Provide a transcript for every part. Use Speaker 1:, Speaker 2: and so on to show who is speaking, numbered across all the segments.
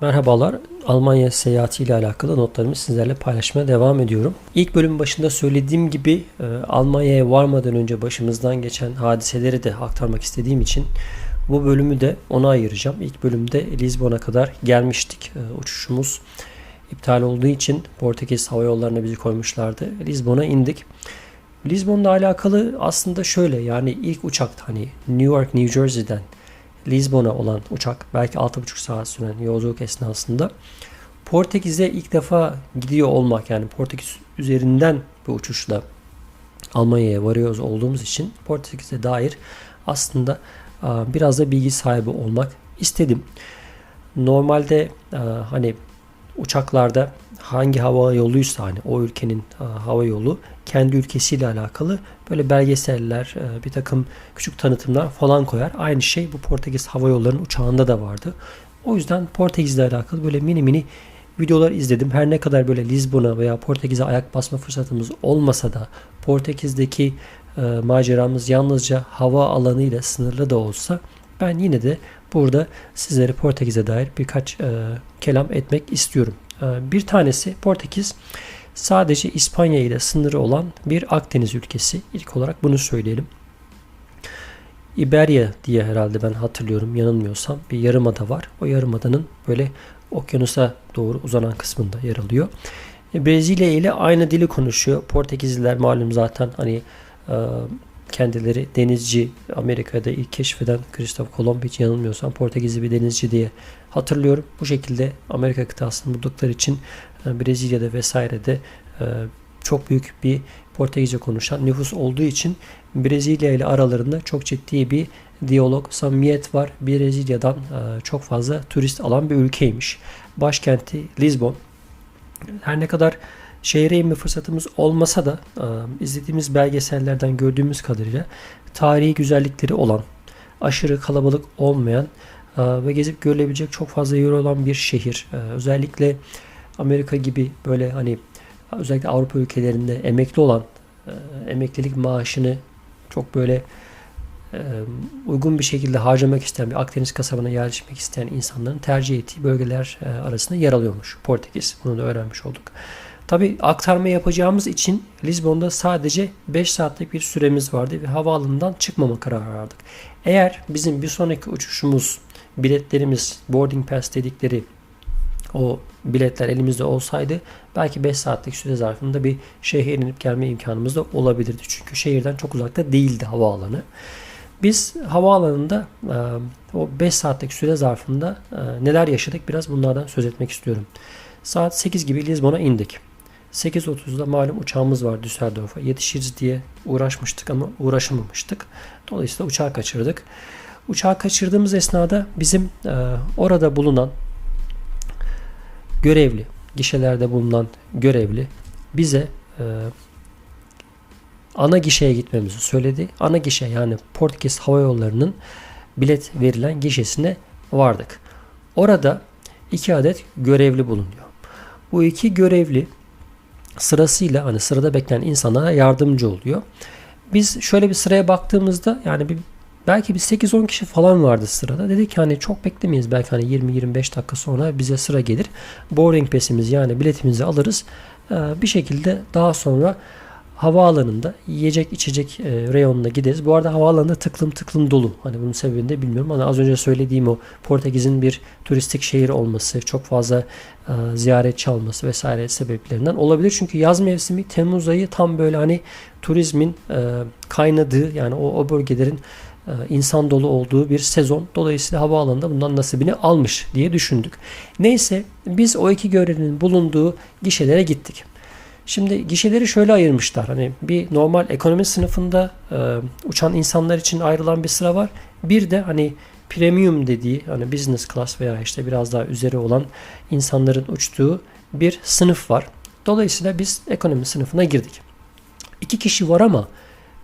Speaker 1: Merhabalar. Almanya seyahati ile alakalı notlarımı sizlerle paylaşmaya devam ediyorum. İlk bölüm başında söylediğim gibi e, Almanya'ya varmadan önce başımızdan geçen hadiseleri de aktarmak istediğim için bu bölümü de ona ayıracağım. İlk bölümde Lisbon'a kadar gelmiştik. E, uçuşumuz iptal olduğu için Portekiz Hava Yolları'na bizi koymuşlardı. Lisbon'a indik. Lisbon'la alakalı aslında şöyle yani ilk uçakta hani New York, New Jersey'den Lisbon'a olan uçak belki 6,5 saat süren yolculuk esnasında Portekiz'e ilk defa gidiyor olmak yani Portekiz üzerinden bir uçuşla Almanya'ya varıyoruz olduğumuz için Portekiz'e dair aslında biraz da bilgi sahibi olmak istedim. Normalde hani uçaklarda hangi hava yoluysa hani o ülkenin hava yolu kendi ülkesiyle alakalı böyle belgeseller, e, bir takım küçük tanıtımlar falan koyar. Aynı şey bu Portekiz Hava Yolları'nın uçağında da vardı. O yüzden Portekiz'le alakalı böyle mini mini videolar izledim. Her ne kadar böyle Lisbon'a veya Portekiz'e ayak basma fırsatımız olmasa da Portekiz'deki e, maceramız yalnızca hava alanıyla sınırlı da olsa ben yine de burada sizlere Portekiz'e dair birkaç e, kelam etmek istiyorum. E, bir tanesi Portekiz sadece İspanya ile sınırı olan bir Akdeniz ülkesi. İlk olarak bunu söyleyelim. İberya diye herhalde ben hatırlıyorum yanılmıyorsam bir yarımada var. O yarımadanın böyle okyanusa doğru uzanan kısmında yer alıyor. Brezilya ile aynı dili konuşuyor. Portekizliler malum zaten hani e, kendileri denizci Amerika'da ilk keşfeden Kristof Kolomb hiç yanılmıyorsam Portekizli bir denizci diye hatırlıyorum. Bu şekilde Amerika kıtasını buldukları için e, Brezilya'da vesairede e, çok büyük bir Portekizce konuşan nüfus olduğu için Brezilya ile aralarında çok ciddi bir diyalog, samimiyet var. Brezilya'dan e, çok fazla turist alan bir ülkeymiş. Başkenti Lisbon. Her ne kadar şehre inme fırsatımız olmasa da izlediğimiz belgesellerden gördüğümüz kadarıyla tarihi güzellikleri olan, aşırı kalabalık olmayan ve gezip görülebilecek çok fazla yer olan bir şehir. Özellikle Amerika gibi böyle hani özellikle Avrupa ülkelerinde emekli olan e, emeklilik maaşını çok böyle e, uygun bir şekilde harcamak isteyen bir Akdeniz kasabına yerleşmek isteyen insanların tercih ettiği bölgeler e, arasında yer alıyormuş Portekiz. Bunu da öğrenmiş olduk. Tabi aktarma yapacağımız için Lisbon'da sadece 5 saatlik bir süremiz vardı ve havaalanından çıkmama kararı aldık. Eğer bizim bir sonraki uçuşumuz biletlerimiz boarding pass dedikleri o biletler elimizde olsaydı belki 5 saatlik süre zarfında bir şehre inip gelme imkanımız da olabilirdi. Çünkü şehirden çok uzakta değildi havaalanı. Biz havaalanında o 5 saatlik süre zarfında neler yaşadık biraz bunlardan söz etmek istiyorum. Saat 8 gibi Lizbon'a indik. 8.30'da malum uçağımız var Düsseldorf'a. Yetişiriz diye uğraşmıştık ama uğraşamamıştık. Dolayısıyla uçağı kaçırdık. Uçağı kaçırdığımız esnada bizim e, orada bulunan görevli, gişelerde bulunan görevli bize e, ana gişeye gitmemizi söyledi. Ana gişe yani Portekiz Hava Yolları'nın bilet verilen gişesine vardık. Orada iki adet görevli bulunuyor. Bu iki görevli sırasıyla hani sırada bekleyen insanlara yardımcı oluyor. Biz şöyle bir sıraya baktığımızda yani bir Belki bir 8-10 kişi falan vardı sırada. Dedik hani çok beklemeyiz. Belki hani 20-25 dakika sonra bize sıra gelir. Boarding pass'imizi yani biletimizi alırız. Ee, bir şekilde daha sonra havaalanında yiyecek içecek e, reyonuna gideriz. Bu arada havaalanında tıklım tıklım dolu. Hani bunun sebebini de bilmiyorum ama az önce söylediğim o Portekiz'in bir turistik şehir olması, çok fazla e, ziyaretçi alması vesaire sebeplerinden olabilir. Çünkü yaz mevsimi Temmuz ayı tam böyle hani turizmin e, kaynadığı yani o, o bölgelerin e, insan dolu olduğu bir sezon. Dolayısıyla havaalanında bundan nasibini almış diye düşündük. Neyse biz o iki görevlinin bulunduğu gişelere gittik. Şimdi gişeleri şöyle ayırmışlar. Hani bir normal ekonomi sınıfında e, uçan insanlar için ayrılan bir sıra var. Bir de hani premium dediği hani business class veya işte biraz daha üzeri olan insanların uçtuğu bir sınıf var. Dolayısıyla biz ekonomi sınıfına girdik. İki kişi var ama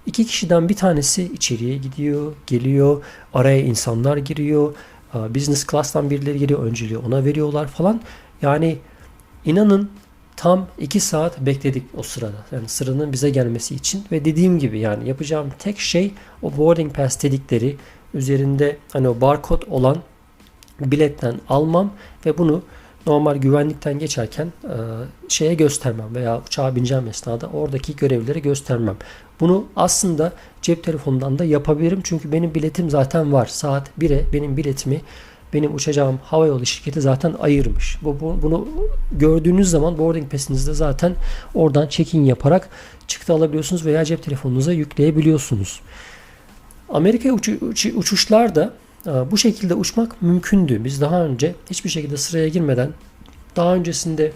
Speaker 1: İki kişiden bir tanesi içeriye gidiyor, geliyor, araya insanlar giriyor. Business class'tan birileri geliyor, önceliği ona veriyorlar falan. Yani inanın tam iki saat bekledik o sırada. Yani sıranın bize gelmesi için ve dediğim gibi yani yapacağım tek şey o boarding pass dedikleri üzerinde hani o barkod olan biletten almam ve bunu normal güvenlikten geçerken e, şeye göstermem veya uçağa bineceğim esnada oradaki görevlilere göstermem. Bunu aslında cep telefonundan da yapabilirim çünkü benim biletim zaten var. Saat 1'e benim biletimi benim uçacağım havayolu şirketi zaten ayırmış. Bu, bu, bunu gördüğünüz zaman boarding pass'inizde zaten oradan check-in yaparak çıktı alabiliyorsunuz veya cep telefonunuza yükleyebiliyorsunuz. Amerika uçu, uçu, uçuşlarda e, bu şekilde uçmak mümkündü. Biz daha önce hiçbir şekilde sıraya girmeden daha öncesinde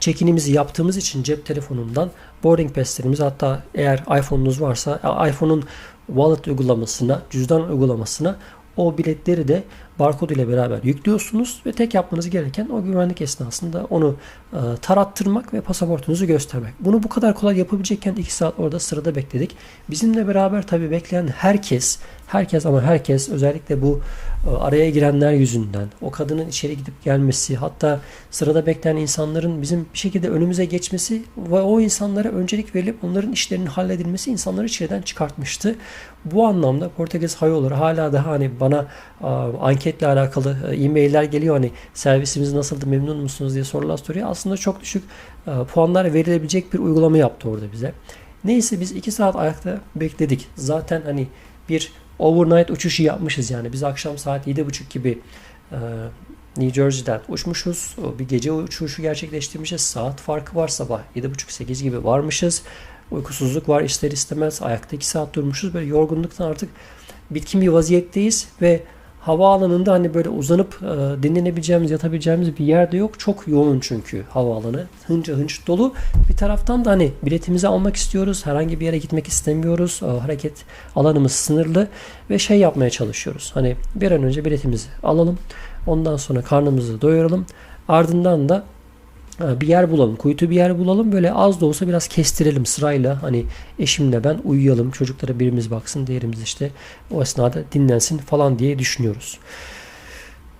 Speaker 1: check-in'imizi yaptığımız için cep telefonundan boarding pass'lerimizi hatta eğer iPhone'unuz varsa e, iPhone'un wallet uygulamasına, cüzdan uygulamasına o biletleri de barkod ile beraber yüklüyorsunuz ve tek yapmanız gereken o güvenlik esnasında onu e, tarattırmak ve pasaportunuzu göstermek. Bunu bu kadar kolay yapabilecekken 2 saat orada sırada bekledik. Bizimle beraber tabi bekleyen herkes, herkes ama herkes özellikle bu e, araya girenler yüzünden o kadının içeri gidip gelmesi hatta sırada bekleyen insanların bizim bir şekilde önümüze geçmesi ve o insanlara öncelik verilip onların işlerinin halledilmesi insanları içeriden çıkartmıştı. Bu anlamda Portekiz Hava Yolları hala daha hani bana anketle alakalı e, e-mailler geliyor hani servisimiz nasıldı memnun musunuz diye sorular soruyor. Aslında çok düşük puanlar verilebilecek bir uygulama yaptı orada bize. Neyse biz 2 saat ayakta bekledik. Zaten hani bir overnight uçuşu yapmışız yani. Biz akşam saat 7.30 gibi New Jersey'den uçmuşuz. Bir gece uçuşu gerçekleştirmişiz. Saat farkı var sabah 7.30-8 gibi varmışız. Uykusuzluk var ister istemez. Ayakta 2 saat durmuşuz. Böyle yorgunluktan artık bitkin bir vaziyetteyiz ve havaalanında hani böyle uzanıp e, dinlenebileceğimiz, yatabileceğimiz bir yerde yok. Çok yoğun çünkü havaalanı. Hınca hınç dolu. Bir taraftan da hani biletimizi almak istiyoruz. Herhangi bir yere gitmek istemiyoruz. E, hareket alanımız sınırlı ve şey yapmaya çalışıyoruz. Hani bir an önce biletimizi alalım. Ondan sonra karnımızı doyuralım. Ardından da bir yer bulalım. Kuytu bir yer bulalım. Böyle az da olsa biraz kestirelim sırayla. Hani eşimle ben uyuyalım. Çocuklara birimiz baksın. Diğerimiz işte o esnada dinlensin falan diye düşünüyoruz.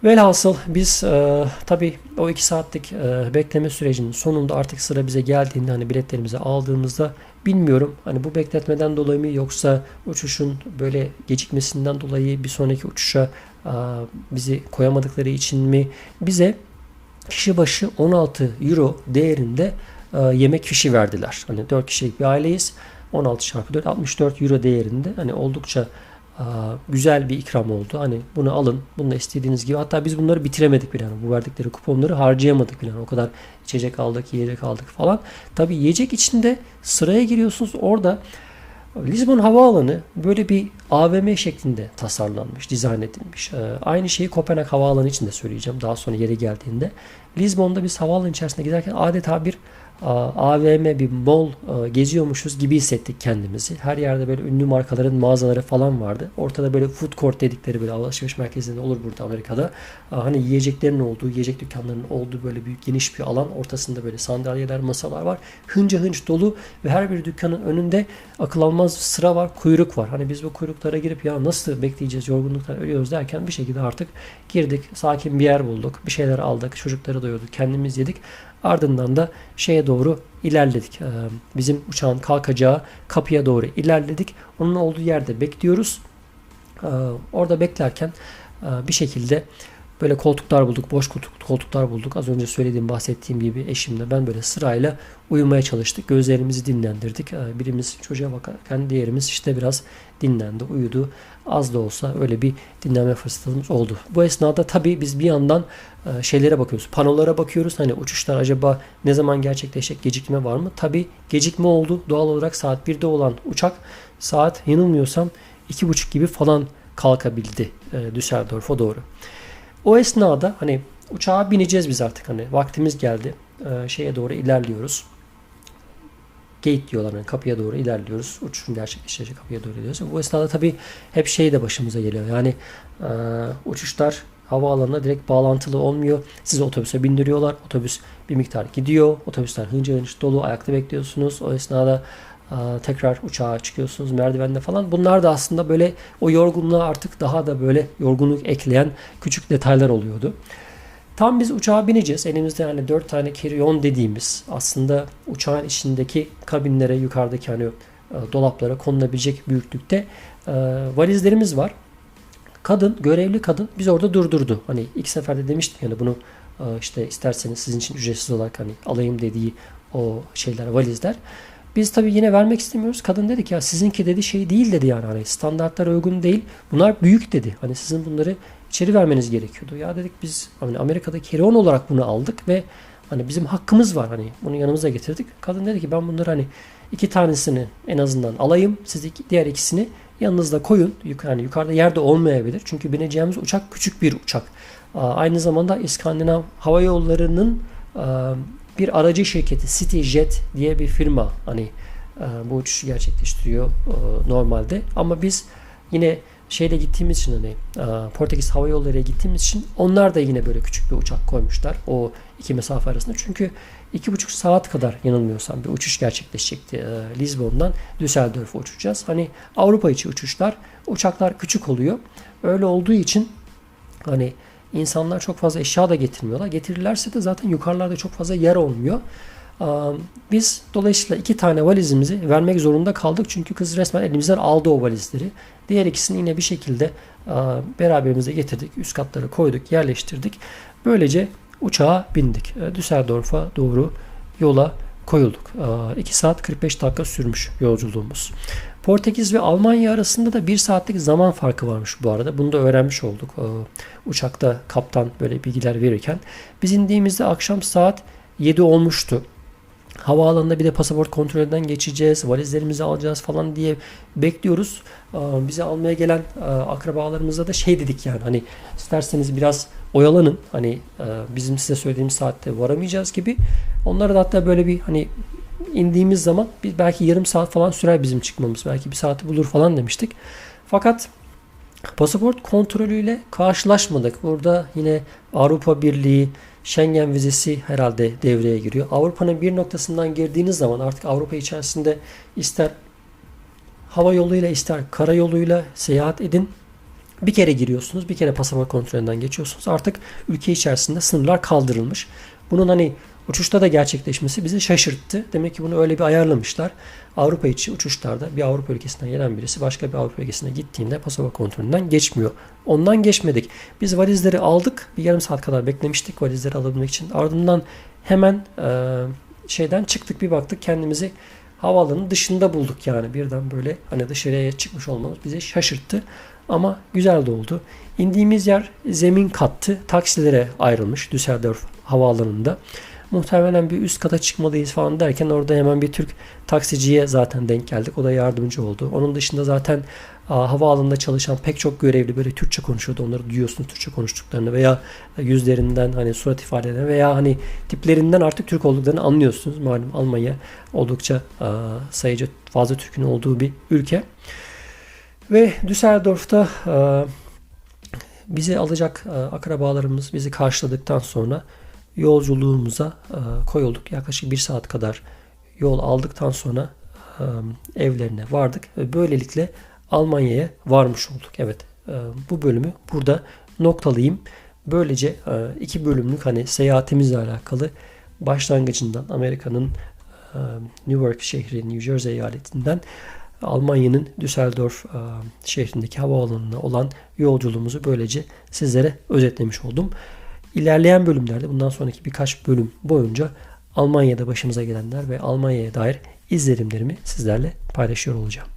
Speaker 1: Velhasıl biz e, tabi o iki saatlik e, bekleme sürecinin sonunda artık sıra bize geldiğinde hani biletlerimizi aldığımızda bilmiyorum hani bu bekletmeden dolayı mı yoksa uçuşun böyle gecikmesinden dolayı bir sonraki uçuşa e, bizi koyamadıkları için mi bize kişi başı 16 euro değerinde e, yemek fişi verdiler. Hani 4 kişilik bir aileyiz. 16 çarpı 4 64 euro değerinde hani oldukça e, güzel bir ikram oldu. Hani bunu alın. Bunu istediğiniz gibi. Hatta biz bunları bitiremedik bile. Yani bu verdikleri kuponları harcayamadık bile. Yani o kadar içecek aldık, yiyecek aldık falan. Tabi yiyecek içinde sıraya giriyorsunuz. Orada Lisbon Havaalanı böyle bir AVM şeklinde tasarlanmış, dizayn edilmiş. Ee, aynı şeyi Kopenhag Havaalanı için de söyleyeceğim daha sonra yeri geldiğinde. Lisbon'da biz havaalanı içerisinde giderken adeta bir AVM bir mall geziyormuşuz gibi hissettik kendimizi. Her yerde böyle ünlü markaların mağazaları falan vardı. Ortada böyle food court dedikleri böyle alışveriş merkezinde olur burada Amerika'da. Hani yiyeceklerin olduğu, yiyecek dükkanlarının olduğu böyle büyük geniş bir alan. Ortasında böyle sandalyeler, masalar var. Hınca hınç dolu ve her bir dükkanın önünde akıl almaz sıra var, kuyruk var. Hani biz bu kuyruklara girip ya nasıl bekleyeceğiz, yorgunluktan ölüyoruz derken bir şekilde artık girdik. Sakin bir yer bulduk. Bir şeyler aldık. Çocukları doyurduk. Kendimiz yedik. Ardından da şeye doğru ilerledik. Ee, bizim uçağın kalkacağı kapıya doğru ilerledik. Onun olduğu yerde bekliyoruz. Ee, orada beklerken e, bir şekilde böyle koltuklar bulduk. Boş koltuklar bulduk. Az önce söylediğim, bahsettiğim gibi eşimle ben böyle sırayla uyumaya çalıştık. Gözlerimizi dinlendirdik. Ee, birimiz çocuğa bakarken diğerimiz işte biraz dinlendi, uyudu. Az da olsa öyle bir dinlenme fırsatımız oldu. Bu esnada tabii biz bir yandan e, şeylere bakıyoruz. Panolara bakıyoruz. Hani uçuşlar acaba ne zaman gerçekleşecek? Gecikme var mı? Tabii gecikme oldu. Doğal olarak saat 1'de olan uçak saat yanılmıyorsam 2.30 gibi falan kalkabildi e, Düsseldorf'a doğru. O esnada hani uçağa bineceğiz biz artık hani vaktimiz geldi. E, şeye doğru ilerliyoruz gate diyorlar yani kapıya doğru ilerliyoruz. Uçuşun gerçekleşecek kapıya doğru ilerliyoruz. Bu esnada tabii hep şey de başımıza geliyor. Yani e, uçuşlar havaalanına direkt bağlantılı olmuyor. Sizi otobüse bindiriyorlar. Otobüs bir miktar gidiyor. Otobüsler hınca hınç dolu. Ayakta bekliyorsunuz. O esnada tekrar uçağa çıkıyorsunuz merdivende falan. Bunlar da aslında böyle o yorgunluğa artık daha da böyle yorgunluk ekleyen küçük detaylar oluyordu. Tam biz uçağa bineceğiz. Elimizde yani 4 tane carry-on dediğimiz aslında uçağın içindeki kabinlere yukarıdaki hani e, dolaplara konulabilecek büyüklükte e, valizlerimiz var. kadın, görevli kadın biz orada durdurdu. Hani ilk seferde demiştim yani bunu e, işte isterseniz sizin için ücretsiz olarak hani alayım dediği o şeyler, valizler. Biz tabii yine vermek istemiyoruz. Kadın dedi ki ya sizinki dedi şey değil dedi yani hani standartlara uygun değil. Bunlar büyük dedi. Hani sizin bunları içeri vermeniz gerekiyordu. Ya dedik biz hani Amerika'daki Heron olarak bunu aldık ve hani bizim hakkımız var hani bunu yanımıza getirdik. Kadın dedi ki ben bunları hani iki tanesini en azından alayım. Siz iki, diğer ikisini yanınızda koyun. Yuk yani yukarıda yerde olmayabilir. Çünkü bineceğimiz uçak küçük bir uçak. Aynı zamanda İskandinav Hava Yolları'nın bir aracı şirketi CityJet diye bir firma hani bu uçuşu gerçekleştiriyor normalde. Ama biz yine şeyle gittiğimiz için hani Portekiz Hava Yolları'ya gittiğimiz için onlar da yine böyle küçük bir uçak koymuşlar o iki mesafe arasında. Çünkü iki buçuk saat kadar yanılmıyorsam bir uçuş gerçekleşecekti e, Lisbon'dan Düsseldorf'a uçacağız. Hani Avrupa içi uçuşlar uçaklar küçük oluyor. Öyle olduğu için hani insanlar çok fazla eşya da getirmiyorlar. Getirirlerse de zaten yukarılarda çok fazla yer olmuyor. Biz dolayısıyla iki tane valizimizi vermek zorunda kaldık. Çünkü kız resmen elimizden aldı o valizleri. Diğer ikisini yine bir şekilde beraberimize getirdik. Üst katları koyduk, yerleştirdik. Böylece uçağa bindik. E, Düsseldorf'a doğru yola koyulduk. 2 saat 45 dakika sürmüş yolculuğumuz. Portekiz ve Almanya arasında da 1 saatlik zaman farkı varmış bu arada. Bunu da öğrenmiş olduk. Uçakta kaptan böyle bilgiler verirken. Biz indiğimizde akşam saat 7 olmuştu havaalanında bir de pasaport kontrolünden geçeceğiz, valizlerimizi alacağız falan diye bekliyoruz. Bizi almaya gelen akrabalarımıza da şey dedik yani hani isterseniz biraz oyalanın. Hani bizim size söylediğimiz saatte varamayacağız gibi. Onlara da hatta böyle bir hani indiğimiz zaman bir belki yarım saat falan sürer bizim çıkmamız. Belki bir saati bulur falan demiştik. Fakat pasaport kontrolüyle karşılaşmadık. Burada yine Avrupa Birliği Schengen vizesi herhalde devreye giriyor. Avrupa'nın bir noktasından girdiğiniz zaman artık Avrupa içerisinde ister hava yoluyla ister kara yoluyla seyahat edin. Bir kere giriyorsunuz, bir kere pasaport kontrolünden geçiyorsunuz. Artık ülke içerisinde sınırlar kaldırılmış. Bunun hani Uçuşta da gerçekleşmesi bizi şaşırttı. Demek ki bunu öyle bir ayarlamışlar. Avrupa içi uçuşlarda bir Avrupa ülkesinden gelen birisi başka bir Avrupa ülkesine gittiğinde pasaport kontrolünden geçmiyor. Ondan geçmedik. Biz valizleri aldık. Bir yarım saat kadar beklemiştik valizleri alabilmek için. Ardından hemen e, şeyden çıktık bir baktık kendimizi havaalanının dışında bulduk yani birden böyle hani dışarıya çıkmış olmamız bizi şaşırttı. Ama güzel de oldu. İndiğimiz yer zemin kattı. Taksilere ayrılmış Düsseldorf havaalanında. Muhtemelen bir üst kata çıkmalıyız falan derken orada hemen bir Türk taksiciye zaten denk geldik. O da yardımcı oldu. Onun dışında zaten havaalanında çalışan pek çok görevli böyle Türkçe konuşuyordu. Onları duyuyorsunuz Türkçe konuştuklarını veya yüzlerinden hani surat ifadeleri veya hani tiplerinden artık Türk olduklarını anlıyorsunuz. Malum Almanya oldukça sayıca fazla Türk'ün olduğu bir ülke. Ve Düsseldorf'ta bizi alacak akrabalarımız bizi karşıladıktan sonra yolculuğumuza e, koyulduk. Yaklaşık bir saat kadar yol aldıktan sonra e, evlerine vardık ve böylelikle Almanya'ya varmış olduk. Evet e, bu bölümü burada noktalayayım. Böylece iki bölümlük hani seyahatimizle alakalı başlangıcından Amerika'nın New York şehri, New Jersey eyaletinden Almanya'nın Düsseldorf şehrindeki havaalanına olan yolculuğumuzu böylece sizlere özetlemiş oldum. İlerleyen bölümlerde bundan sonraki birkaç bölüm boyunca Almanya'da başımıza gelenler ve Almanya'ya dair izlenimlerimi sizlerle paylaşıyor olacağım.